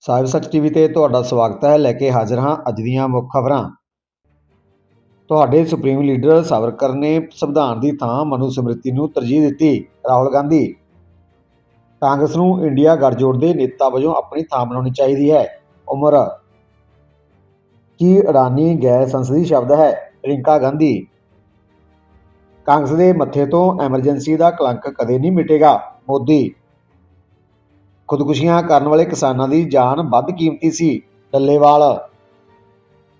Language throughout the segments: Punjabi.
ਸਾਹਿਬ ਸੱਚ ਟੀਵੀ ਤੇ ਤੁਹਾਡਾ ਸਵਾਗਤ ਹੈ। ਲੈ ਕੇ ਹਾਜ਼ਰ ਹਾਂ ਅੱਜ ਦੀਆਂ ਮੁੱਖ ਖਬਰਾਂ। ਤੁਹਾਡੇ ਸੁਪਰੀਮ ਲੀਡਰ ਸਾਵਰਕਰ ਨੇ ਸੰਵਿਧਾਨ ਦੀ ਥਾਂ ਮਨੂ ਸਮ੍ਰਿਤੀ ਨੂੰ ਤਰਜੀਹ ਦਿੱਤੀ, ਰਾਹੁਲ ਗਾਂਧੀ। ਕਾਂਗਰਸ ਨੂੰ ਇੰਡੀਆ ਗੱਠਜੋੜ ਦੇ ਨੇਤਾ ਵਜੋਂ ਆਪਣੀ ਥਾਂ ਬਣਾਉਣੀ ਚਾਹੀਦੀ ਹੈ। ਉਮਰ। ਕੀ ਅਡਾਨੀ ਗੈਰ ਸੰਸਦੀ ਸ਼ਬਦ ਹੈ? ਪ੍ਰਿੰਕਾ ਗਾਂਧੀ। ਕਾਂਗਰਸ ਦੇ ਮੱਥੇ ਤੋਂ ਐਮਰਜੈਂਸੀ ਦਾ ਕਲੰਕ ਕਦੇ ਨਹੀਂ ਮਿਟੇਗਾ। ਮੋਦੀ। ਖੁਦਕੁਸ਼ੀਆਂ ਕਰਨ ਵਾਲੇ ਕਿਸਾਨਾਂ ਦੀ ਜਾਨ ਵੱਧ ਕੀਮਤੀ ਸੀ। ਡੱਲੇਵਾਲ।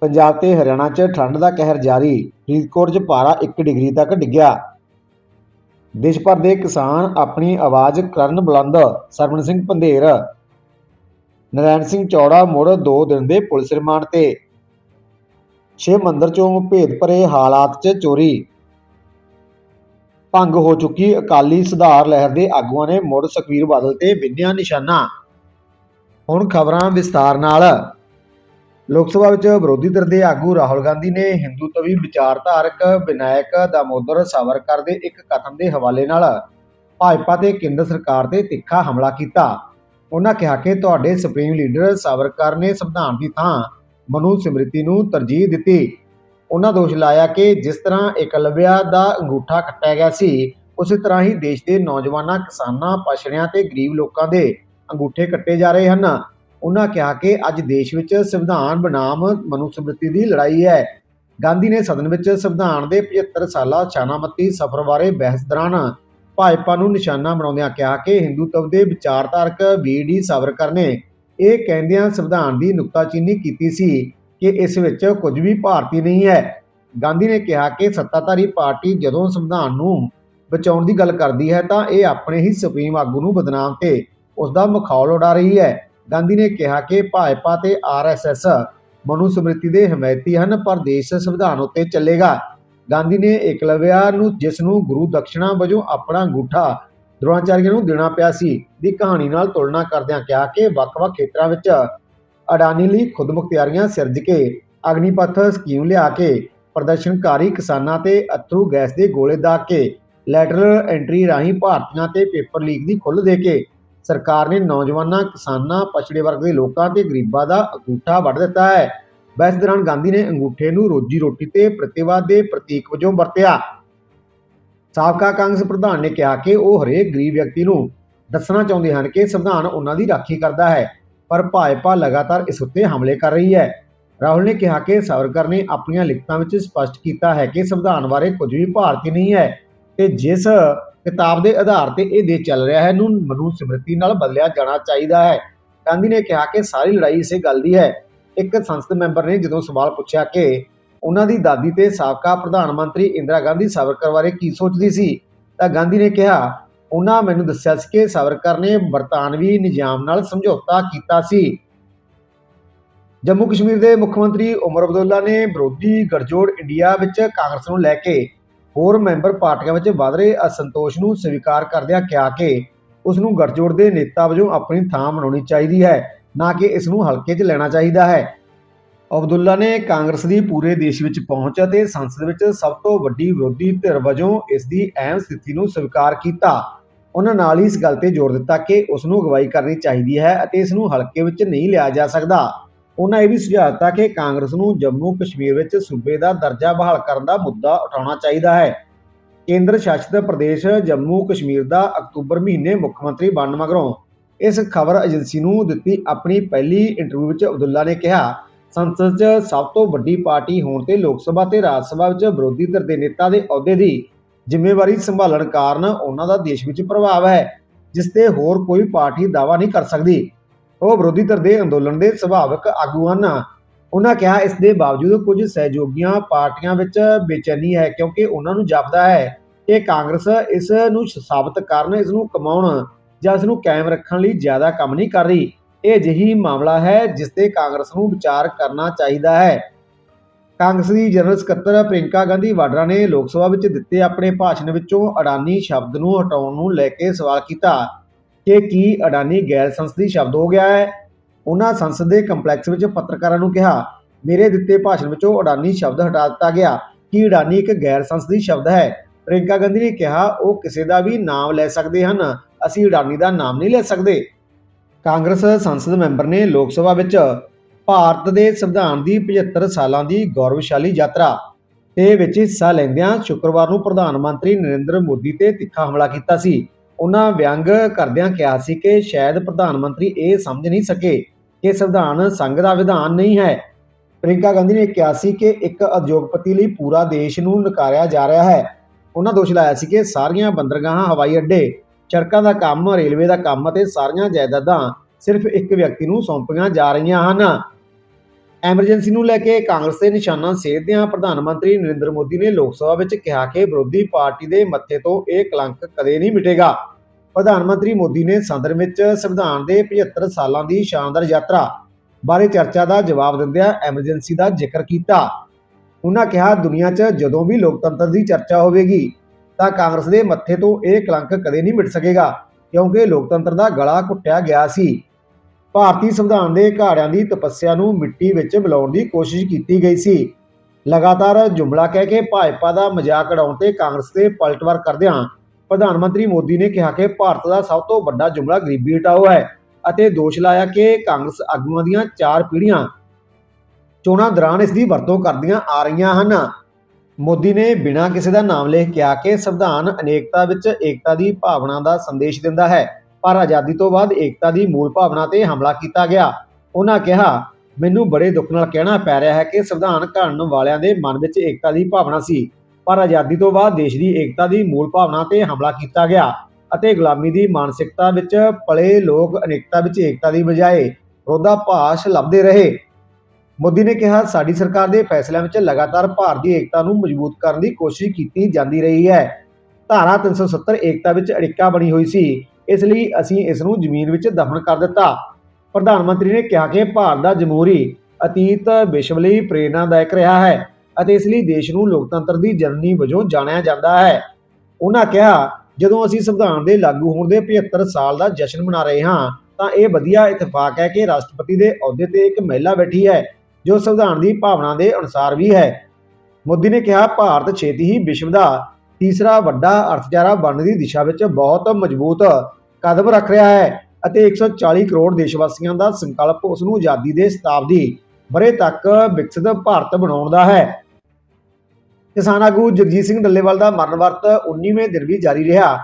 ਪੰਜਾਬ ਤੇ ਹਰਿਆਣਾ 'ਚ ਠੰਡ ਦਾ ਕਹਿਰ ਜਾਰੀ। ਫਰੀਦਕੋਟ 'ਚ ਪਾਰਾ 1 ਡਿਗਰੀ ਤੱਕ ਡਿੱਗਿਆ। ਦੇਸ਼ ਭਰ ਦੇ ਕਿਸਾਨ ਆਪਣੀ ਆਵਾਜ਼ ਕਰਨ ਬੁਲੰਦ। ਸਰਵਣ ਸਿੰਘ ਪੰਧੇਰ। ਨਰੈਣ ਸਿੰਘ ਚੌੜਾ ਮੁੜ 2 ਦਿਨ ਦੇ ਪੁਲਿਸ ਰਿਮਾਂਡ ਤੇ। ਛੇ ਮੰਦਰ 'ਚੋਂ ਭੇਦ ਭਰੇ ਹਾਲਾਤ 'ਚ ਚੋਰੀ। ਭੰਗ ਹੋ ਚੁੱਕੀ ਅਕਾਲੀ ਸੁਧਾਰ ਲਹਿਰ ਦੇ ਆਗੂਆਂ ਨੇ ਮੁੜ ਸੁਖਬੀਰ ਬਾਦਲ ਤੇ ਵਿੰਨਿਆ ਨਿਸ਼ਾਨਾ। ਹੁਣ ਖਬਰਾਂ ਵਿਸਤਾਰ ਨਾਲ। ਲੋਕ ਸਭਾ ਵਿੱਚ ਵਿਰੋਧੀ ਧਿਰ ਦੇ ਆਗੂ ਰਾਹੁਲ ਗਾਂਧੀ ਨੇ ਹਿੰਦੂਤਵੀ ਵਿਚਾਰਧਾਰਕ ਵਿਨਾਇਕ ਦਾਮੋਦਰ ਸਾਵਰਕਰ ਦੇ ਇੱਕ ਕਥਨ ਦੇ ਹਵਾਲੇ ਨਾਲ ਭਾਜਪਾ ਤੇ ਕੇਂਦਰ ਸਰਕਾਰ ਤੇ ਤਿੱਖਾ ਹਮਲਾ ਕੀਤਾ। ਉਹਨਾਂ ਕਿਹਾ ਕਿ ਤੁਹਾਡੇ ਸੁਪਰੀਮ ਲੀਡਰ ਸਾਵਰਕਰ ਨੇ ਸੰਵਿਧਾਨ ਦੀ ਥਾਂ ਮਨੂ ਸਮ੍ਰਿਤੀ ਨੂੰ ਤਰਜੀਹ ਦਿੱਤੀ। ਉਹਨਾਂ ਦੋਸ਼ ਲਾਇਆ ਕਿ ਜਿਸ ਤਰ੍ਹਾਂ ਏਕਲਵਿਆ ਦਾ ਅੰਗੂਠਾ ਕੱਟਿਆ ਗਿਆ ਸੀ, ਉਸੇ ਤਰ੍ਹਾਂ ਹੀ ਦੇਸ਼ ਦੇ ਨੌਜਵਾਨਾਂ, ਕਿਸਾਨਾਂ, ਪਛੜਿਆਂ ਤੇ ਗਰੀਬ ਲੋਕਾਂ ਦੇ ਅੰਗੂਠੇ ਕੱਟੇ ਜਾ ਰਹੇ ਹਨ। ਉਹਨਾਂ ਕਿਹਾ ਕਿ ਅੱਜ ਦੇਸ਼ ਵਿੱਚ ਸੰਵਿਧਾਨ ਬਨਾਮ ਮਨੁਸਮ੍ਰਿਤੀ ਦੀ ਲੜਾਈ ਹੈ। ਗਾਂਧੀ ਨੇ ਸਦਨ ਵਿੱਚ ਸੰਵਿਧਾਨ ਦੇ 75 ਸਾਲਾ ਛਾਨਾਮਤੀ ਸਫ਼ਰ ਬਾਰੇ ਬਹਿਸ ਦੌਰਾਨ ਭਾਜਪਾ ਨੂੰ ਨਿਸ਼ਾਨਾ ਬਣਾਉਂਦਿਆਂ ਕਿਹਾ ਕਿ ਹਿੰਦੂਤਵ ਦੇ ਵਿਚਾਰਧਾਰਕ ਬੀਡੀ ਸਾਵਰਕਰ ਨੇ ਇਹ ਕਹਿੰਦਿਆਂ ਸੰਵਿਧਾਨ ਦੀ ਨੁਕਤਾਚੀਨੀ ਕੀਤੀ ਸੀ। ਕਿ ਇਸ ਵਿੱਚ ਕੁਝ ਵੀ ਭਾਰਤੀ ਨਹੀਂ ਹੈ। ਗਾਂਧੀ ਨੇ ਕਿਹਾ ਕਿ ਸੱਤਾਧਾਰੀ ਪਾਰਟੀ ਜਦੋਂ ਸੰਵਿਧਾਨ ਨੂੰ ਬਚਾਉਣ ਦੀ ਗੱਲ ਕਰਦੀ ਹੈ ਤਾਂ ਇਹ ਆਪਣੇ ਹੀ ਸੁਪਰੀਮ ਆਗੂ ਨੂੰ ਬਦਨਾਮ ਤੇ ਉਸ ਦਾ ਮਖੌਲ ਉਡਾ ਰਹੀ ਹੈ। ਗਾਂਧੀ ਨੇ ਕਿਹਾ ਕਿ ਭਾਜਪਾ ਤੇ ਆਰਐਸਐਸ ਮਨੂ ਸਮ੍ਰਿਤੀ ਦੇ ਹਮਾਇਤੀ ਹਨ, ਪਰ ਦੇਸ਼ ਸੰਵਿਧਾਨ ਉੱਤੇ ਚੱਲੇਗਾ। ਗਾਂਧੀ ਨੇ ਇਕਲਵਿਆ ਨੂੰ, ਜਿਸ ਨੂੰ ਗੁਰੂ ਦਕਸ਼ਣਾ ਵਜੋਂ ਆਪਣਾ ਅੰਗੂਠਾ ਦ੍ਰੋਣਾਚਾਰੀਆ ਨੂੰ ਦੇਣਾ ਪਿਆ ਸੀ, ਦੀ ਕਹਾਣੀ ਨਾਲ ਤੁਲਨਾ ਕਰਦਿਆਂ ਕਿਹਾ ਕਿ ਵੱਖ-ਵੱਖ ਖੇਤਰਾਂ ਵਿੱਚ ਅਡਾਨੀ ਲਈ ਖੁਦਮੁਖਤਿਆਰੀਆਂ ਸਿਰਜ ਕੇ ਅਗਨੀਪਥ ਸਕੀਮ ਲਿਆ ਕੇ ਪ੍ਰਦਰਸ਼ਨਕਾਰੀ ਕਿਸਾਨਾਂ ਤੇ ਅਥਰੂ ਗੈਸ ਦੇ ਗੋਲੇ ਦਾਗ ਕੇ ਲੈਟਰਲ ਐਂਟਰੀ ਰਾਹੀਂ ਭਾਰਤੀਆਂ ਤੇ ਪੇਪਰ ਲੀਕ ਦੀ ਖੁੱਲ੍ਹ ਦੇ ਕੇ ਸਰਕਾਰ ਨੇ ਨੌਜਵਾਨਾਂ, ਕਿਸਾਨਾਂ, ਪਛੜੇ ਵਰਗ ਦੇ ਲੋਕਾਂ ਤੇ ਗਰੀਬਾਂ ਦਾ ਅੰਗੂਠਾ ਵੱਢ ਦਿੱਤਾ ਹੈ। ਬਹਿਸ ਦੌਰਾਨ ਗਾਂਧੀ ਨੇ ਅੰਗੂਠੇ ਨੂੰ ਰੋਜੀ ਰੋਟੀ ਤੇ ਪ੍ਰਤਿਵਾਦ ਦੇ ਪ੍ਰਤੀਕ ਵਜੋਂ ਵਰਤਿਆ। ਸਾਬਕਾ ਕਾਂਗਰਸ ਪ੍ਰਧਾਨ ਨੇ ਕਿਹਾ ਕਿ ਉਹ ਹਰੇਕ ਗਰੀਬ ਵਿਅਕਤੀ ਨੂੰ ਦੱਸਣਾ ਚਾਹੁੰਦੇ ਹਨ ਕਿ ਸੰਵਿਧਾਨ ਉਹਨਾਂ ਦੀ ਰਾਖੀ ਕਰਦਾ ਹੈ। ਪਰ ਭਾਜਪਾ ਲਗਾਤਾਰ ਇਸ ਉੱਤੇ ਹਮਲੇ ਕਰ ਰਹੀ ਹੈ। ਰਾਹੁਲ ਨੇ ਕਿਹਾ ਕਿ ਸਾਵਰਕਰ ਨੇ ਆਪਣੀਆਂ ਲਿਖਤਾਂ ਵਿੱਚ ਸਪਸ਼ਟ ਕੀਤਾ ਹੈ ਕਿ ਸੰਵਿਧਾਨ ਬਾਰੇ ਕੁਝ ਵੀ ਭਾਰਤੀ ਨਹੀਂ ਹੈ ਤੇ ਜਿਸ ਕਿਤਾਬ ਦੇ ਆਧਾਰ ਤੇ ਇਹ ਦੇਸ਼ ਚੱਲ ਰਿਹਾ ਹੈ, ਨੂੰ ਮਨੂ ਸਮ੍ਰਿਤੀ ਨਾਲ ਬਦਲਿਆ ਜਾਣਾ ਚਾਹੀਦਾ ਹੈ। ਗਾਂਧੀ ਨੇ ਕਿਹਾ ਕਿ ਸਾਰੀ ਲੜਾਈ ਇਸੇ ਗੱਲ ਦੀ ਹੈ। ਇੱਕ ਸੰਸਦ ਮੈਂਬਰ ਨੇ ਜਦੋਂ ਸਵਾਲ ਪੁੱਛਿਆ ਕਿ ਉਹਨਾਂ ਦੀ ਦਾਦੀ ਤੇ ਸਾਬਕਾ ਪ੍ਰਧਾਨ ਮੰਤਰੀ ਇੰਦਰਾ ਗਾਂਧੀ ਸਾਵਰਕਰ ਬਾਰੇ ਕੀ ਸੋਚਦੀ ਸੀ, ਤਾਂ ਗਾਂਧੀ ਨੇ ਕਿਹਾ ਉਹਨਾਂ ਮੈਨੂੰ ਦੱਸਿਆ ਸੀ ਕਿ ਸਾਵਰਕਰ ਨੇ ਬਰਤਾਨਵੀ ਨਿਜ਼ਾਮ ਨਾਲ ਸਮਝੌਤਾ ਕੀਤਾ ਸੀ। ਜੰਮੂ ਕਸ਼ਮੀਰ ਦੇ ਮੁੱਖ ਮੰਤਰੀ ਉਮਰ ਅਬਦੁੱਲਾ ਨੇ ਵਿਰੋਧੀ ਗਠਜੋੜ ਇੰਡੀਆ ਵਿੱਚ ਕਾਂਗਰਸ ਨੂੰ ਲੈ ਕੇ ਹੋਰ ਮੈਂਬਰ ਪਾਰਟੀਆਂ ਵਿੱਚ ਵਧ ਰਹੇ ਅਸੰਤੋਸ਼ ਨੂੰ ਸਵੀਕਾਰ ਕਰਦਿਆਂ ਕਿਹਾ ਕਿ ਉਸ ਨੂੰ ਗਠਜੋੜ ਦੇ ਨੇਤਾ ਵਜੋਂ ਆਪਣੀ ਥਾਂ ਬਣਾਉਣੀ ਚਾਹੀਦੀ ਹੈ, ਨਾ ਕਿ ਇਸ ਨੂੰ ਹਲਕੇ 'ਚ ਲੈਣਾ ਚਾਹੀਦਾ ਹੈ। ਅਬਦੁੱਲਾ ਨੇ ਕਾਂਗਰਸ ਦੀ ਪੂਰੇ ਦੇਸ਼ ਵਿੱਚ ਪਹੁੰਚ ਅਤੇ ਸੰਸਦ ਵਿੱਚ ਸਭ ਤੋਂ ਵੱਡੀ ਵਿਰੋਧੀ ਧਿਰ ਵਜੋਂ ਇਸ ਦੀ ਅਹਿਮ ਸਥਿਤੀ ਨੂੰ ਸਵੀਕਾਰ ਕੀਤਾ। ਉਹਨਾਂ ਨਾਲ ਹੀ ਇਸ ਗੱਲ ਤੇ ਜ਼ੋਰ ਦਿੱਤਾ ਕਿ ਉਸ ਨੂੰ ਅਗਵਾਈ ਕਰਨੀ ਚਾਹੀਦੀ ਹੈ ਅਤੇ ਇਸ ਨੂੰ ਹਲਕੇ ਵਿੱਚ ਨਹੀਂ ਲਿਆ ਜਾ ਸਕਦਾ। ਉਹਨਾਂ ਇਹ ਵੀ ਸੁਝਾਅ ਦਿੱਤਾ ਕਿ ਕਾਂਗਰਸ ਨੂੰ ਜੰਮੂ ਕਸ਼ਮੀਰ ਵਿੱਚ ਸੂਬੇ ਦਾ ਦਰਜਾ ਬਹਾਲ ਕਰਨ ਦਾ ਮੁੱਦਾ ਉਠਾਉਣਾ ਚਾਹੀਦਾ ਹੈ। ਕੇਂਦਰ ਸ਼ਾਸਿਤ ਪ੍ਰਦੇਸ਼ ਜੰਮੂ ਕਸ਼ਮੀਰ ਦਾ ਅਕਤੂਬਰ ਮਹੀਨੇ ਮੁੱਖ ਮੰਤਰੀ ਬਣਨ ਮਗਰੋਂ ਇਸ ਖਬਰ ਏਜੰਸੀ ਨੂੰ ਦਿੱਤੀ ਆਪਣੀ ਪਹਿਲੀ ਇੰਟਰਵਿਊ ਵਿੱਚ ਅਬਦੁੱਲਾ ਨੇ ਕਿਹਾ, ਸੰਸਦ 'ਚ ਸਭ ਤੋਂ ਵੱਡੀ ਪਾਰਟੀ ਹੋਣ ਤੇ ਲੋਕ ਸਭਾ ਤੇ ਰਾਜ ਸਭਾ ਵਿੱਚ ਵਿਰੋਧੀ ਧਿਰ ਦੇ ਨੇਤਾ ਦੇ ਅਹੁਦੇ ਦੀ ਜ਼ਿੰਮੇਵਾਰੀ ਸੰਭਾਲਣ ਕਾਰਨ ਉਹਨਾਂ ਦਾ ਦੇਸ਼ ਵਿੱਚ ਪ੍ਰਭਾਵ ਹੈ ਜਿਸ ਤੇ ਹੋਰ ਕੋਈ ਪਾਰਟੀ ਦਾਅਵਾ ਨਹੀਂ ਕਰ ਸਕਦੀ। ਉਹ ਵਿਰੋਧੀ ਧਿਰ ਦੇ ਅੰਦੋਲਨ ਦੇ ਸੁਭਾਵਿਕ ਆਗੂ ਹਨ। ਉਹਨਾਂ ਕਿਹਾ, ਇਸ ਦੇ ਬਾਵਜੂਦ ਕੁਝ ਸਹਿਯੋਗੀਆਂ ਪਾਰਟੀਆਂ ਵਿੱਚ ਬੇਚੈਨੀ ਹੈ, ਕਿਉਂਕਿ ਉਹਨਾਂ ਨੂੰ ਜਾਪਦਾ ਹੈ ਕਿ ਕਾਂਗਰਸ ਇਸ ਨੂੰ ਸਾਬਤ ਕਰਨ, ਇਸ ਨੂੰ ਕਮਾਉਣ ਜਾਂ ਇਸ ਨੂੰ ਕਾਇਮ ਰੱਖਣ ਲਈ ਜ਼ਿਆਦਾ ਕੰਮ ਨਹੀਂ ਕਰ ਰਹੀ। ਇਹ ਅਜਿਹੀ ਮਾਮਲਾ ਹੈ ਜਿਸ ਤੇ ਕਾਂਗਰਸ ਨੂੰ ਵਿਚਾਰ ਕਰਨਾ ਚਾਹੀਦਾ ਹੈ। ਕਾਂਗਰਸ ਦੀ ਜਨਰਲ ਸਕੱਤਰ ਪ੍ਰਿੰਕਾ ਗਾਂਧੀ ਵਾਡਰਾ ਨੇ ਲੋਕ ਸਭਾ ਵਿੱਚ ਦਿੱਤੇ ਆਪਣੇ ਭਾਸ਼ਣ ਵਿੱਚੋਂ ਅਡਾਨੀ ਸ਼ਬਦ ਨੂੰ ਹਟਾਉਣ ਨੂੰ ਲੈ ਕੇ ਸਵਾਲ ਕੀਤਾ ਕਿ ਕੀ ਅਡਾਨੀ ਗੈਰ ਸੰਸਦੀ ਸ਼ਬਦ ਹੋ ਗਿਆ ਹੈ? ਉਹਨਾਂ ਸੰਸਦ ਦੇ ਕੰਪਲੈਕਸ ਵਿੱਚ ਪੱਤਰਕਾਰਾਂ ਨੂੰ ਕਿਹਾ, ਮੇਰੇ ਦਿੱਤੇ ਭਾਸ਼ਣ ਵਿੱਚੋਂ ਅਡਾਨੀ ਸ਼ਬਦ ਹਟਾ ਦਿੱਤਾ ਗਿਆ। ਕਿ ਅਡਾਨੀ ਇੱਕ ਗੈਰ ਸੰਸਦੀ ਸ਼ਬਦ ਹੈ? ਪ੍ਰਿੰਕਾ ਗਾਂਧੀ ਨੇ ਕਿਹਾ, ਉਹ ਕਿਸੇ ਦਾ ਵੀ ਨਾਮ ਲੈ ਸਕਦੇ ਹਨ। ਅਸੀਂ ਅਡਾਨੀ ਦਾ ਨਾਮ ਨਹੀਂ ਲੈ ਸਕਦੇ। ਕਾਂਗਰਸ ਸੰਸਦ ਮੈਂਬਰ ਨੇ ਲੋਕ ਸਭਾ ਵਿੱਚ ਭਾਰਤ ਦੇ ਸੰਵਿਧਾਨ ਦੀ 75 ਸਾਲਾਂ ਦੀ ਗੌਰਵਸ਼ਾਲੀ ਯਾਤਰਾ। ਦੇ ਵਿੱਚ ਹਿੱਸਾ ਲੈਂਦਿਆਂ ਸ਼ੁੱਕਰਵਾਰ ਨੂੰ ਪ੍ਰਧਾਨ ਮੰਤਰੀ ਨਰਿੰਦਰ ਮੋਦੀ ਤੇ ਤਿੱਖਾ ਹਮਲਾ ਕੀਤਾ ਸੀ। ਉਹਨਾਂ ਵਿਅੰਗ ਕਰਦਿਆਂ ਕਿਹਾ ਸੀ ਕਿ ਸ਼ਾਇਦ ਪ੍ਰਧਾਨ ਮੰਤਰੀ ਇਹ ਸਮਝ ਨਹੀਂ ਸਕੇ ਕਿ ਸੰਵਿਧਾਨ ਸੰਘ ਦਾ ਵਿਧਾਨ ਨਹੀਂ ਹੈ। ਪ੍ਰਿੰਕਾ ਗਾਂਧੀ ਨੇ ਕਿਹਾ ਸੀ ਕਿ ਇੱਕ ਉਦਯੋਗਪਤੀ ਲਈ ਪੂਰਾ ਦੇਸ਼ ਨੂੰ ਨਕਾਰਿਆ ਜਾ ਰਿਹਾ ਹੈ। ਉਹਨਾਂ ਦੋਸ਼ ਲਾਇਆ ਸੀ ਕਿ ਸਾਰੀਆਂ ਬੰਦਰਗਾਹਾਂ ਹਵਾਈ ਅੱਡੇ ਸੜਕਾਂ ਦਾ ਕੰਮ, ਰੇਲਵੇ ਦਾ ਕੰਮ ਅਤੇ ਸਾਰੀਆਂ ਜਾਇਦਾਦਾਂ ਸਿਰਫ ਇੱਕ ਵਿਅਕਤੀ ਨੂੰ ਸੌਂਪੀਆਂ ਜਾ ਰਹੀਆਂ ਹਨ। ਐਮਰਜੈਂਸੀ ਨੂੰ ਲੈ ਕੇ ਕਾਂਗਰਸ ਦੇ ਨਿਸ਼ਾਨਾ ਸੇਧਦਿਆਂ ਪ੍ਰਧਾਨ ਮੰਤਰੀ ਨਰਿੰਦਰ ਮੋਦੀ ਨੇ ਲੋਕ ਸਭਾ ਵਿੱਚ ਕਿਹਾ ਕਿ ਵਿਰੋਧੀ ਪਾਰਟੀ ਦੇ ਮੱਥੇ ਤੋਂ ਇਹ ਕਲੰਕ ਕਦੇ ਨਹੀਂ ਮਿਟੇਗਾ। ਪ੍ਰਧਾਨ ਮੰਤਰੀ ਮੋਦੀ ਨੇ ਸਦਨ ਵਿੱਚ ਸੰਵਿਧਾਨ ਦੇ 75 ਸਾਲਾਂ ਦੀ ਸ਼ਾਨਦਾਰ ਯਾਤਰਾ ਬਾਰੇ ਚਰਚਾ ਦਾ ਜਵਾਬ ਦਿੰਦਿਆਂ ਐਮਰਜੈਂਸੀ ਦਾ ਜ਼ਿਕਰ ਕੀਤਾ। ਉਹਨਾਂ ਕਿਹਾ, ਦੁਨੀਆ 'ਚ ਜਦੋਂ ਵੀ ਲੋਕਤੰਤਰ ਦੀ ਚਰਚਾ ਹੋਵੇਗੀ, ਤਾਂ ਕਾਂਗਰਸ ਦੇ ਮੱਥੇ ਤੋਂ ਇਹ ਕਲੰਕ ਕਦੇ ਨਹੀਂ ਮਿਟ ਸਕੇਗਾ, ਕਿਉਂਕਿ ਲੋਕਤੰਤਰ ਦਾ ਗਲਾ ਘੁੱਟਿਆ ਗਿਆ ਸੀ। ਭਾਰਤੀ ਸੰਵਿਧਾਨ ਦੇ ਘਾੜਿਆਂ ਦੀ ਤਪੱਸਿਆ ਨੂੰ ਮਿੱਟੀ ਵਿੱਚ ਮਿਲਾਉਣ ਦੀ ਕੋਸ਼ਿਸ਼ ਕੀਤੀ ਗਈ ਸੀ। ਲਗਾਤਾਰ ਜੁਮਲਾ ਕਹਿ ਕੇ ਭਾਜਪਾ ਦਾ ਮਜ਼ਾਕ ਉਡਾਉਣ ਤੇ ਕਾਂਗਰਸ ਤੇ ਪਲਟਵਾਰ ਕਰਦਿਆਂ ਪ੍ਰਧਾਨ ਮੰਤਰੀ ਮੋਦੀ ਨੇ ਕਿਹਾ ਕਿ ਭਾਰਤ ਦਾ ਸਭ ਤੋਂ ਵੱਡਾ ਜੁਮਲਾ ਗਰੀਬੀ ਹਟਾਓ ਹੈ ਅਤੇ ਦੋਸ਼ ਲਾਇਆ ਕਿ ਕਾਂਗਰਸ ਆਗੂਆਂ ਦੀਆਂ ਚਾਰ ਪੀੜ੍ਹੀਆਂ ਚੋਣਾਂ ਦੌਰਾਨ ਇਸ ਦੀ ਵਰਤੋਂ ਕਰਦੀਆਂ ਆ ਰਹੀਆਂ ਹਨ। ਮੋਦੀ ਨੇ ਬਿਨਾਂ ਕਿਸੇ ਦਾ ਨਾਮ ਲਿਖ ਕਿਹਾ ਕਿ ਸੰਵਿਧਾਨ ਅਨੇਕਤਾ ਵਿੱਚ ਏਕਤਾ ਦੀ ਭਾਵਨਾ ਦਾ ਸੰਦੇਸ਼ ਦਿੰਦਾ ਹੈ। ਪਰ ਆਜ਼ਾਦੀ ਤੋਂ ਬਾਅਦ ਏਕਤਾ ਦੀ ਮੂਲ ਭਾਵਨਾ ਤੇ ਹਮਲਾ ਕੀਤਾ ਗਿਆ। ਉਹਨਾਂ ਕਿਹਾ, ਮੈਨੂੰ ਬੜੇ ਦੁੱਖ ਨਾਲ ਕਹਿਣਾ ਪੈ ਰਿਹਾ ਹੈ ਕਿ ਸੰਵਿਧਾਨ ਘੜਨ ਵਾਲਿਆਂ ਦੇ ਮਨ ਵਿੱਚ ਏਕਤਾ ਦੀ ਭਾਵਨਾ ਸੀ, ਪਰ ਆਜ਼ਾਦੀ ਤੋਂ ਬਾਅਦ ਦੇਸ਼ ਦੀ ਏਕਤਾ ਦੀ ਮੂਲ ਭਾਵਨਾ ਤੇ ਹਮਲਾ ਕੀਤਾ ਗਿਆ ਅਤੇ ਗੁਲਾਮੀ ਦੀ ਮਾਨਸਿਕਤਾ ਵਿੱਚ ਪਲੇ ਲੋਕ ਅਨੇਕਤਾ ਵਿੱਚ ਏਕਤਾ ਦੀ ਬਜਾਏ ਵਿਰੋਧਾਭਾਸ ਲੱਭਦੇ ਰਹੇ। ਮੋਦੀ ਨੇ ਕਿਹਾ, ਸਾਡੀ ਸਰਕਾਰ ਦੇ ਫੈਸਲਿਆਂ ਵਿੱਚ ਲਗਾਤਾਰ ਭਾਰਤ ਦੀ ਏਕਤਾ ਨੂੰ ਮਜ਼ਬੂਤ ਕਰਨ ਦੀ ਕੋਸ਼ਿਸ਼ ਕੀਤੀ ਜਾਂਦੀ ਰਹੀ ਹੈ। ਧਾਰਾ 370 ਏਕਤਾ ਵਿੱਚ ਅੜਿੱਕਾ ਬਣੀ ਹੋਈ ਸੀ। ਇਸ ਲਈ ਅਸੀਂ ਇਸ ਨੂੰ ਜ਼ਮੀਨ ਵਿੱਚ ਦਫਨ ਕਰ ਦਿੱਤਾ। ਪ੍ਰਧਾਨ ਮੰਤਰੀ ਨੇ ਕਿਹਾ ਕਿ ਭਾਰਤ ਦਾ ਜਮਹੂਰੀ ਅਤੀਤ ਵਿਸ਼ਵ ਲਈ ਪ੍ਰੇਰਨਾਦਾਇਕ ਰਿਹਾ ਹੈ ਅਤੇ ਇਸ ਲਈ ਦੇਸ਼ ਨੂੰ ਲੋਕਤੰਤਰ ਦੀ ਜਨਨੀ ਵਜੋਂ ਜਾਣਿਆ ਜਾਂਦਾ ਹੈ। ਉਹਨਾਂ ਕਿਹਾ, ਜਦੋਂ ਅਸੀਂ ਸੰਵਿਧਾਨ ਦੇ ਲਾਗੂ ਹੋਣ ਦੇ 75 ਸਾਲ ਦਾ ਜਸ਼ਨ ਮਨਾ ਰਹੇ ਹਾਂ, ਤਾਂ ਇਹ ਵਧੀਆ ਇਤਫਾਕ ਹੈ ਕਿ ਰਾਸ਼ਟਰਪਤੀ ਦੇ ਅਹੁਦੇ ਤੇ ਇੱਕ ਮਹਿਲਾ ਬੈਠੀ ਹੈ, ਜੋ ਸੰਵਿਧਾਨ ਦੀ ਭਾਵਨਾ ਦੇ ਅਨੁਸਾਰ ਵੀ ਹੈ। ਮੋਦੀ ਨੇ ਕਿਹਾ, ਭਾਰਤ ਛੇਤੀ ਹੀ ਵਿਸ਼ਵ ਦਾ ਤੀਸਰਾ ਵੱਡਾ ਅਰਥਚਾਰਾ ਬਣਨ ਦੀ ਦਿਸ਼ਾ ਵਿੱਚ ਬਹੁਤ ਮਜ਼ਬੂਤ ਕਦਮ ਰੱਖ ਰਿਹਾ ਹੈ ਅਤੇ 140 ਕਰੋੜ ਦੇਸ਼ਵਾਸੀਆਂ ਦਾ ਸੰਕਲਪ ਉਸ ਨੂੰ ਆਜ਼ਾਦੀ ਦੇ ਸ਼ਤਾਬਦੀ ਬਰੇ ਤੱਕ ਵਿਕਸਿਤ ਭਾਰਤ ਬਣਾਉਣ ਦਾ ਹੈ। ਕਿਸਾਨ ਆਗੂ ਜਗਜੀਤ ਸਿੰਘ ਡੱਲੇਵਾਲ ਦਾ ਮਰਨ ਵਰਤ 19ਵੇਂ ਦਿਨ ਵੀ ਜਾਰੀ ਰਿਹਾ।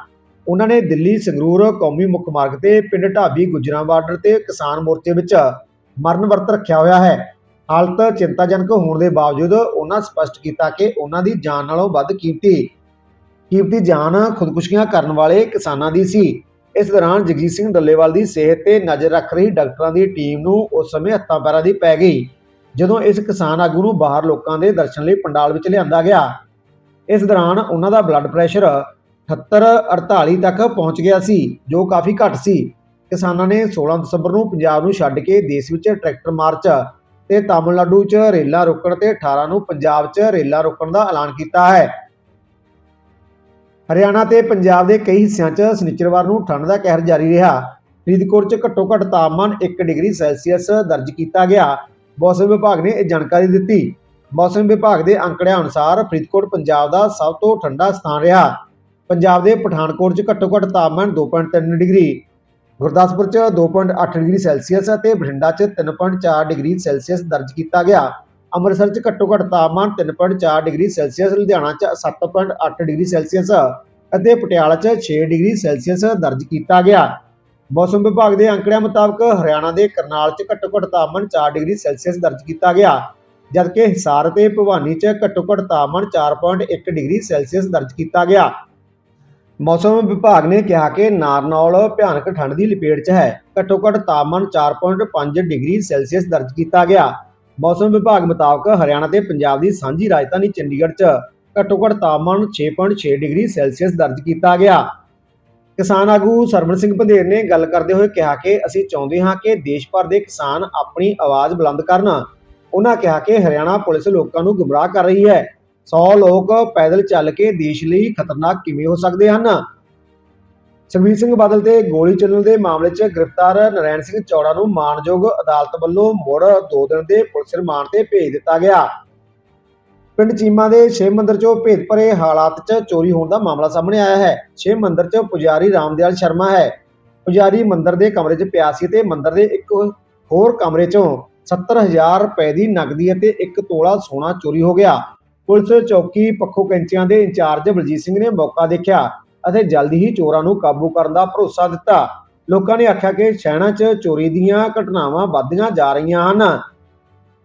ਉਹਨਾਂ ਨੇ ਦਿੱਲੀ, ਸੰਗਰੂਰ ਕੌਮੀ ਮੁੱਖ ਮਾਰਗ ਤੇ ਪਿੰਡ ਢਾਬੀ ਗੁਜਰਾਂ ਬਾਰਡਰ ਤੇ ਕਿਸਾਨ ਮੋਰਚੇ ਵਿੱਚ ਮਰਨ ਵਰਤ ਰੱਖਿਆ ਹੋਇਆ ਹੈ। ਹਾਲਤ ਚਿੰਤਾਜਨਕ ਹੋਣ ਦੇ ਬਾਵਜੂਦ ਉਹਨਾਂ ਸਪਸ਼ਟ ਕੀਤਾ ਕਿ ਉਹਨਾਂ ਦੀ ਜਾਨ ਨਾਲੋਂ ਵੱਧ ਕੀਮਤੀ ਕੀਮਤੀ ਜਾਨ ਖੁਦਕੁਸ਼ੀਆਂ ਕਰਨ ਵਾਲੇ ਕਿਸਾਨਾਂ ਦੀ ਸੀ। ਇਸ ਦੌਰਾਨ ਜਗਜੀਤ ਸਿੰਘ ਡੱਲੇਵਾਲ ਦੀ ਸਿਹਤ ਤੇ ਨਜ਼ਰ ਰੱਖ ਰਹੀ ਡਾਕਟਰਾਂ ਦੀ ਟੀਮ ਨੂੰ ਉਸ ਸਮੇਂ ਹੱਥਾਂ ਪੈਰਾਂ ਦੀ ਪੈ ਗਈ, ਜਦੋਂ ਇਸ ਕਿਸਾਨ ਆਗੂ ਨੂੰ ਬਾਹਰ ਲੋਕਾਂ ਦੇ ਦਰਸ਼ਨ ਲਈ ਪੰਡਾਲ ਵਿੱਚ ਲਿਆਂਦਾ ਗਿਆ। ਇਸ ਦੌਰਾਨ ਉਹਨਾਂ ਦਾ ਬਲੱਡ ਪ੍ਰੈਸ਼ਰ 78 48 ਤੱਕ ਪਹੁੰਚ ਗਿਆ ਸੀ, ਜੋ ਕਾਫੀ ਘੱਟ ਸੀ। ਕਿਸਾਨਾਂ ਨੇ 16 ਦਸੰਬਰ ਨੂੰ ਪੰਜਾਬ ਨੂੰ ਛੱਡ ਕੇ ਦੇਸ਼ ਵਿੱਚ ਟਰੈਕਟਰ ਮਾਰਚ ਤੇ ਤਾਮਿਲਨਾਡੂ 'ਚ ਰੇਲਾਂ ਰੋਕਣ ਤੇ 18 ਨੂੰ ਪੰਜਾਬ 'ਚ ਰੇਲਾਂ ਰੋਕਣ ਦਾ ਐਲਾਨ ਕੀਤਾ ਹੈ। ਹਰਿਆਣਾ ਤੇ ਪੰਜਾਬ ਦੇ ਕਈ ਹਿੱਸਿਆਂ 'ਚ ਸ਼ਨੀਚਰਵਾਰ ਨੂੰ ਠੰਡ ਦਾ ਕਹਿਰ ਜਾਰੀ ਰਿਹਾ। ਫਰੀਦਕੋਟ 'ਚ ਘੱਟੋ ਘੱਟ ਤਾਪਮਾਨ 1 ਡਿਗਰੀ ਸੈਲਸੀਅਸ ਦਰਜ ਕੀਤਾ ਗਿਆ। ਮੌਸਮ ਵਿਭਾਗ ਨੇ ਇਹ ਜਾਣਕਾਰੀ ਦਿੱਤੀ। ਮੌਸਮ ਵਿਭਾਗ ਦੇ ਅੰਕੜਿਆਂ ਅਨੁਸਾਰ ਫਰੀਦਕੋਟ ਪੰਜਾਬ ਦਾ ਸਭ ਤੋਂ ਠੰਡਾ ਸਥਾਨ ਰਿਹਾ। ਪੰਜਾਬ ਦੇ ਪਠਾਨਕੋਟ 'ਚ ਘੱਟੋ ਘੱਟ ਤਾਪਮਾਨ 2.3 ਡਿਗਰੀ, ਗੁਰਦਾਸਪੁਰ 'ਚ 2.8 ਡਿਗਰੀ ਸੈਲਸੀਅਸ ਅਤੇ ਬਠਿੰਡਾ 'ਚ 3.4 ਡਿਗਰੀ ਸੈਲਸੀਅਸ ਦਰਜ ਕੀਤਾ ਗਿਆ। ਅੰਮ੍ਰਿਤਸਰ 'ਚ ਘੱਟੋ ਘੱਟ ਤਾਪਮਾਨ 3.4 ਡਿਗਰੀ ਸੈਲਸੀਅਸ, ਲੁਧਿਆਣਾ 'ਚ 7.8 ਡਿਗਰੀ ਸੈਲਸੀਅਸ ਅਤੇ ਪਟਿਆਲਾ 'ਚ 6 ਡਿਗਰੀ ਸੈਲਸੀਅਸ ਦਰਜ ਕੀਤਾ ਗਿਆ। ਮੌਸਮ ਵਿਭਾਗ ਦੇ ਅੰਕੜਿਆਂ ਮੁਤਾਬਕ ਹਰਿਆਣਾ ਦੇ ਕਰਨਾਲ 'ਚ ਘੱਟੋ ਘੱਟ ਤਾਪਮਾਨ 4 ਡਿਗਰੀ ਸੈਲਸੀਅਸ ਦਰਜ ਕੀਤਾ ਗਿਆ, ਜਦਕਿ ਹਿਸਾਰ ਤੇ ਭਵਾਨੀ 'ਚ ਘੱਟੋ ਘੱਟ ਤਾਪਮਾਨ 4.1 ਡਿਗਰੀ ਸੈਲਸੀਅਸ ਦਰਜ ਕੀਤਾ ਗਿਆ। ਮੌਸਮ ਵਿਭਾਗ ਨੇ ਕਿਹਾ ਕਿ ਨਾਰਨੌਲ ਭਿਆਨਕ ਠੰਡ ਦੀ ਲਪੇਟ 'ਚ ਹੈ। ਘੱਟੋ ਘੱਟ ਤਾਪਮਾਨ 4.5 ਡਿਗਰੀ ਸੈਲਸੀਅਸ ਦਰਜ ਕੀਤਾ ਗਿਆ। ਮੌਸਮ ਵਿਭਾਗ ਮੁਤਾਬਕ ਹਰਿਆਣਾ ਤੇ ਪੰਜਾਬ ਦੀ ਸਾਂਝੀ ਰਾਜਧਾਨੀ ਚੰਡੀਗੜ੍ਹ 'ਚ ਘੱਟੋ ਘੱਟ ਤਾਪਮਾਨ 6.6 ਡਿਗਰੀ ਸੈਲਸੀਅਸ ਦਰਜ ਕੀਤਾ ਗਿਆ। ਕਿਸਾਨ ਆਗੂ ਸਰਵਣ ਸਿੰਘ ਪੰਧੇਰ ਨੇ ਗੱਲ ਕਰਦੇ ਹੋਏ ਕਿਹਾ ਕਿ ਅਸੀਂ ਚਾਹੁੰਦੇ ਹਾਂ ਕਿ ਦੇਸ਼ ਭਰ ਦੇ ਕਿਸਾਨ ਆਪਣੀ ਆਵਾਜ਼ ਬੁਲੰਦ ਕਰਨ। ਉਹਨਾਂ ਕਿਹਾ ਕਿ ਹਰਿਆਣਾ ਪੁਲਿਸ ਲੋਕਾਂ ਨੂੰ ਗੁੰਮਰਾਹ ਕਰ ਰਹੀ ਹੈ। 100 ਲੋਕ ਪੈਦਲ ਚੱਲ ਕੇ ਦੇਸ਼ ਲਈ ਖਤਰਨਾਕ ਕਿਵੇਂ ਹੋ ਸਕਦੇ ਹਨ? ਸੁਖਬੀਰ ਸਿੰਘ ਬਾਦਲ ਤੇ ਗੋਲੀ ਚੱਲਣ ਦੇ ਮਾਮਲੇ 'ਚ ਗ੍ਰਿਫਤਾਰ ਨਰੈਣ ਸਿੰਘ ਚੌੜਾ ਨੂੰ ਮਾਨਯੋਗ ਅਦਾਲਤ ਵੱਲੋਂ ਮੁੜ 2 ਦਿਨ ਦੇ ਪੁਲਿਸ ਰਿਮਾਂਡ ਤੇ ਭੇਜ ਦਿੱਤਾ ਗਿਆ। ਪਿੰਡ ਚੀਮਾ ਦੇ ਸ਼ਿਵ ਮੰਦਿਰ 'ਚੋਂ ਭੇਦ ਭਰੇ ਹਾਲਾਤ 'ਚ ਚੋਰੀ ਹੋਣ ਦਾ ਮਾਮਲਾ ਸਾਹਮਣੇ ਆਇਆ ਹੈ। ਸ਼ਿਵ ਮੰਦਰ 'ਚ ਪੁਜਾਰੀ ਰਾਮਦਿਆਲ ਸ਼ਰਮਾ ਹੈ। ਪੁਜਾਰੀ ਮੰਦਰ ਦੇ ਕਮਰੇ 'ਚ ਪਿਆ ਸੀ ਤੇ ਮੰਦਰ ਦੇ ਇੱਕ ਹੋਰ ਕਮਰੇ 'ਚੋਂ 70000 ਰੁਪਏ ਦੀ ਨਕਦੀ ਅਤੇ ਇੱਕ ਤੋਲਾ ਸੋਨਾ ਚੋਰੀ ਹੋ ਗਿਆ। ਪੁਲਿਸ ਚੌਕੀ ਪੱਖੋ ਕੈਂਚੀਆਂ ਦੇ ਇੰਚਾਰਜ ਬਲਜੀਤ ਸਿੰਘ ਨੇ ਮੌਕਾ ਦੇਖਿਆ। ਅਤੇ ਜਲਦੀ ਹੀ ਚੋਰਾਂ ਨੂੰ ਕਾਬੂ ਕਰਨ ਦਾ ਭਰੋਸਾ ਦਿੱਤਾ। ਲੋਕਾਂ ਨੇ ਆਖਿਆ ਕਿ ਸ਼ਹਿਣਾ 'ਚ ਚੋਰੀ ਦੀਆਂ ਘਟਨਾਵਾਂ ਵੱਧਦੀਆਂ ਜਾ ਰਹੀਆਂ ਹਨ।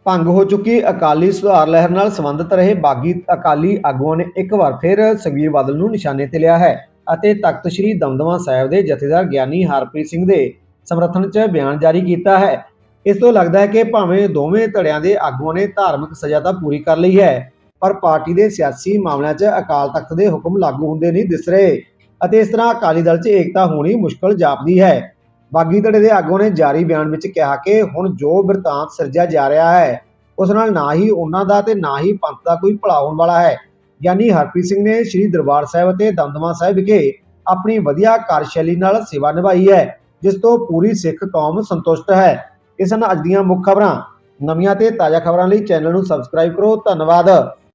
ਭੰਗ ਹੋ ਚੁੱਕੀ ਅਕਾਲੀ ਸੁਧਾਰ ਲਹਿਰ ਨਾਲ ਸੰਬੰਧਿਤ ਰਹੇ ਬਾਗੀ ਅਕਾਲੀ ਆਗੂਆਂ ਨੇ ਇੱਕ ਵਾਰ ਫਿਰ ਸੁਖਬੀਰ ਬਾਦਲ ਨੂੰ ਨਿਸ਼ਾਨੇ ਤੇ ਲਿਆ ਹੈ ਅਤੇ ਤਖਤ ਸ੍ਰੀ ਦਮਦਮਾ ਸਾਹਿਬ ਦੇ ਜਥੇਦਾਰ ਗਿਆਨੀ ਹਰਪ੍ਰੀਤ ਸਿੰਘ ਦੇ ਸਮਰਥਨ 'ਚ ਬਿਆਨ ਜਾਰੀ ਕੀਤਾ ਹੈ। ਇਸ ਤੋਂ ਲੱਗਦਾ ਹੈ ਕਿ ਭਾਵੇਂ ਦੋਵੇਂ ਧੜਿਆਂ ਦੇ ਆਗੂਆਂ ਨੇ ਧਾਰਮਿਕ ਸਜ਼ਾ ਤਾਂ ਪੂਰੀ ਕਰ ਲਈ ਹੈ। ਪਰ ਪਾਰਟੀ ਦੇ ਸਿਆਸੀ ਮਾਮਲਿਆਂ 'ਚ ਅਕਾਲ ਤਖਤ ਦੇ ਹੁਕਮ ਲਾਗੂ ਹੁੰਦੇ ਨਹੀਂ ਦਿਸ ਰਹੇ ਅਤੇ ਇਸ ਤਰ੍ਹਾਂ ਅਕਾਲੀ ਦਲ 'ਚ ਏਕਤਾ ਹੋਣੀ ਮੁਸ਼ਕਲ ਜਾਪਦੀ ਹੈ। ਬਾਗੀ ਧੜੇ ਦੇ ਆਗੂਆਂ ਨੇ ਜਾਰੀ ਬਿਆਨ ਵਿੱਚ ਕਿਹਾ ਕਿ ਹੁਣ ਜੋ ਬਿਰਤਾਂਤ ਸਿਰਜਿਆ ਜਾ ਰਿਹਾ ਹੈ, ਉਸ ਨਾਲ ਨਾ ਹੀ ਉਹਨਾਂ ਦਾ ਤੇ ਨਾ ਹੀ ਪੰਥ ਦਾ ਕੋਈ ਭਲਾ ਹੋਣ ਵਾਲਾ ਹੈ। ਯਾਨੀ ਹਰਪ੍ਰੀਤ ਸਿੰਘ ਨੇ ਸ੍ਰੀ ਦਰਬਾਰ ਸਾਹਿਬ ਅਤੇ ਦਮਦਮਾ ਸਾਹਿਬ ਵਿਖੇ ਆਪਣੀ ਵਧੀਆ ਕਾਰਜਸ਼ੈਲੀ ਨਾਲ ਸੇਵਾ ਨਿਭਾਈ ਹੈ, ਜਿਸ ਤੋਂ ਪੂਰੀ ਸਿੱਖ ਕੌਮ ਸੰਤੁਸ਼ਟ ਹੈ। ਇਸ ਨਾਲ ਅੱਜ ਦੀਆਂ ਮੁੱਖ ਖਬਰਾਂ, ਨਵੀਆਂ ਤੇ ਤਾਜ਼ਾ ਖਬਰਾਂ ਲਈ ਚੈਨਲ ਨੂੰ ਸਬਸਕ੍ਰਾਈਬ ਕਰੋ। ਧੰਨਵਾਦ।